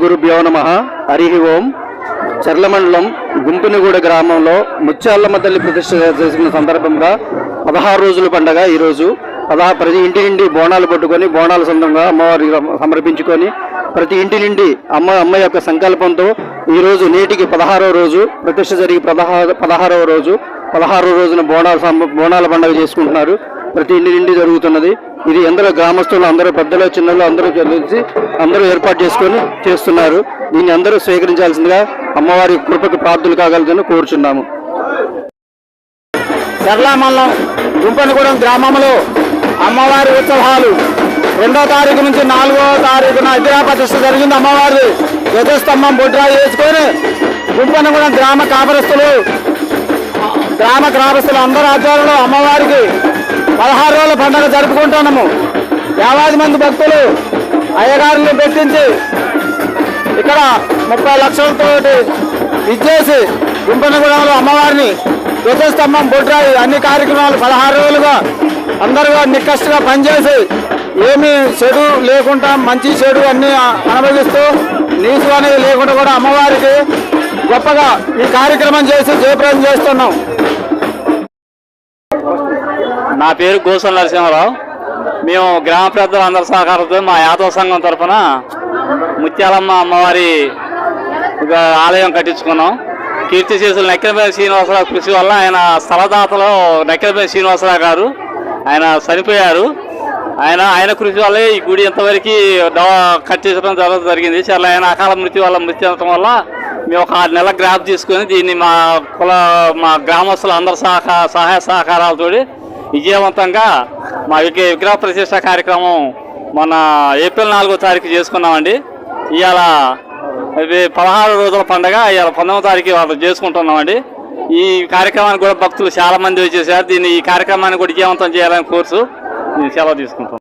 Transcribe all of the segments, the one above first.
శ్రీ గురుభ్యో నమ. హరి ఓం. చర్ల మండలం గుంపునిగూడ గ్రామంలో ముత్యాలమ్మ తల్లి ప్రతిష్ట చేసిన సందర్భంగా పదహారు రోజుల పండగ ఈరోజు. పదహారు ప్రతి ఇంటి నుండి బోనాలు పట్టుకొని బోనాల సొంతంగా అమ్మవారి సమర్పించుకొని ప్రతి ఇంటి నుండి అమ్మ అమ్మ యొక్క సంకల్పంతో ఈరోజు నేటికి పదహారవ రోజు ప్రతిష్ట జరిగి పదహారు పదహారవ రోజు పదహారో రోజున బోనాల బోనాల పండుగ చేసుకుంటున్నారు. ప్రతి ఇంటి నుండి జరుగుతున్నది. ఇది అందరూ గ్రామస్తులు అందరూ పెద్దలు చిన్నలు అందరూ కలిసి అందరూ ఏర్పాటు చేసుకొని చేస్తున్నారు. దీన్ని అందరూ స్వీకరించాల్సిందిగా అమ్మవారి కృపకు ప్రార్థులు కాగలదని కోరుచున్నాము. చర్లామల్లం గుంపనగూడెం గ్రామంలో అమ్మవారి ఉత్సవాలు రెండో తారీఖు నుంచి నాలుగో తారీఖున విగ్రహ ప్రతిష్ఠ జరిగింది అమ్మవారి ధ్వజస్తంభం బొడ్రా వేసుకొని గుంపనగూడెం గ్రామ కాపరస్తులు గ్రామ గ్రామస్తులు అందరి ఆధ్వర్యంలో అమ్మవారికి పదహారు రోజుల పండుగ జరుపుకుంటున్నాము. యాభై మంది భక్తులు అయ్యగారులు పెట్టించి ఇక్కడ ముప్పై లక్షలతోటి ఇచ్చేసి గుంపనగూడెంలో అమ్మవారిని ధ్వజస్తంభం బుడ్రాయి అన్ని కార్యక్రమాలు పదహారు రోజులుగా అందరూ నిక్కష్టగా పనిచేసి ఏమీ చెడు లేకుండా మంచి చెడు అన్నీ అనుభవిస్తూ నీసు అనేది లేకుండా కూడా అమ్మవారికి గొప్పగా ఈ కార్యక్రమం చేసి జయప్రదం చేస్తున్నాం. నా పేరు గోసం నరసింహారావు. మేము గ్రామ పెద్దలు అందరి సహకారంతో మా యాదవ సంఘం తరఫున ముత్యాలమ్మ అమ్మవారి ఆలయం కట్టించుకున్నాం. కీర్తి చేసులు నక్కినపల్లి శ్రీనివాసరావు కృషి వల్ల ఆయన స్థలదాతలో నక్కినపల్లి శ్రీనివాసరావు గారు ఆయన చనిపోయారు. ఆయన ఆయన కృషి వల్లే ఈ గుడి ఇంతవరకు కట్టించడం జరగడం జరిగింది. చాలా ఆయన అకాల మృత్యు వల్ల మృతి చెందడం వల్ల మేము ఒక ఆరు నెలల గ్రాఫ్ తీసుకొని దీన్ని మా కుల మా గ్రామస్తులు అందరి సహకార సహాయ సహకారాలతో విజయవంతంగా మా విగ్ర విగ్రహ ప్రతిష్ట కార్యక్రమం మొన్న ఏప్రిల్ నాలుగో తారీఖు చేసుకున్నామండి. ఇవాళ పదహారు రోజుల పండగ ఇవాళ పంతొమ్మిది తారీఖు వాళ్ళు చేసుకుంటున్నామండి. ఈ కార్యక్రమానికి కూడా భక్తులు చాలామంది వచ్చేసారు. దీన్ని ఈ కార్యక్రమాన్ని కూడా విజయవంతం చేయాలని కోర్సు నేను సెలవు తీసుకుంటాను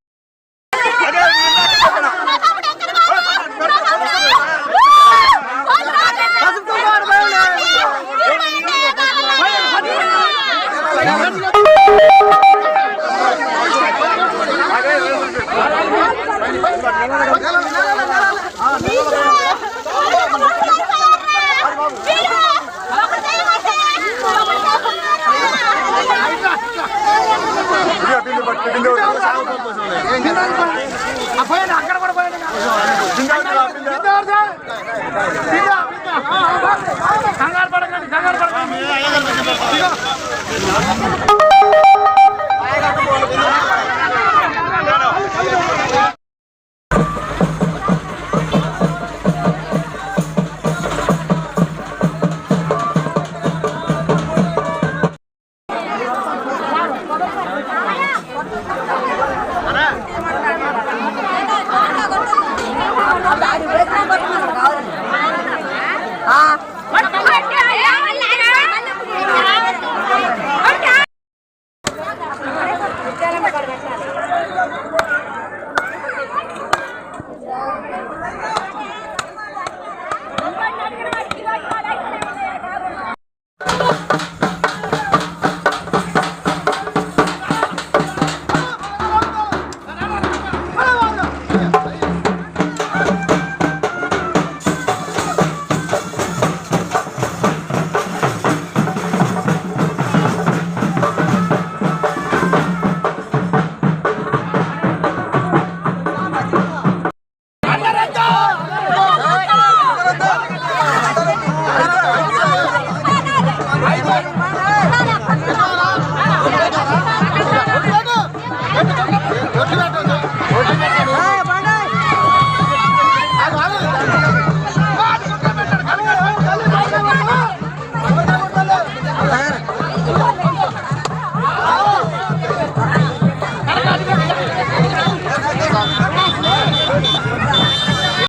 పోయండి అక్కడ కూడా పోయండి కంగారు పడకండి కంగారు పడకండి 来。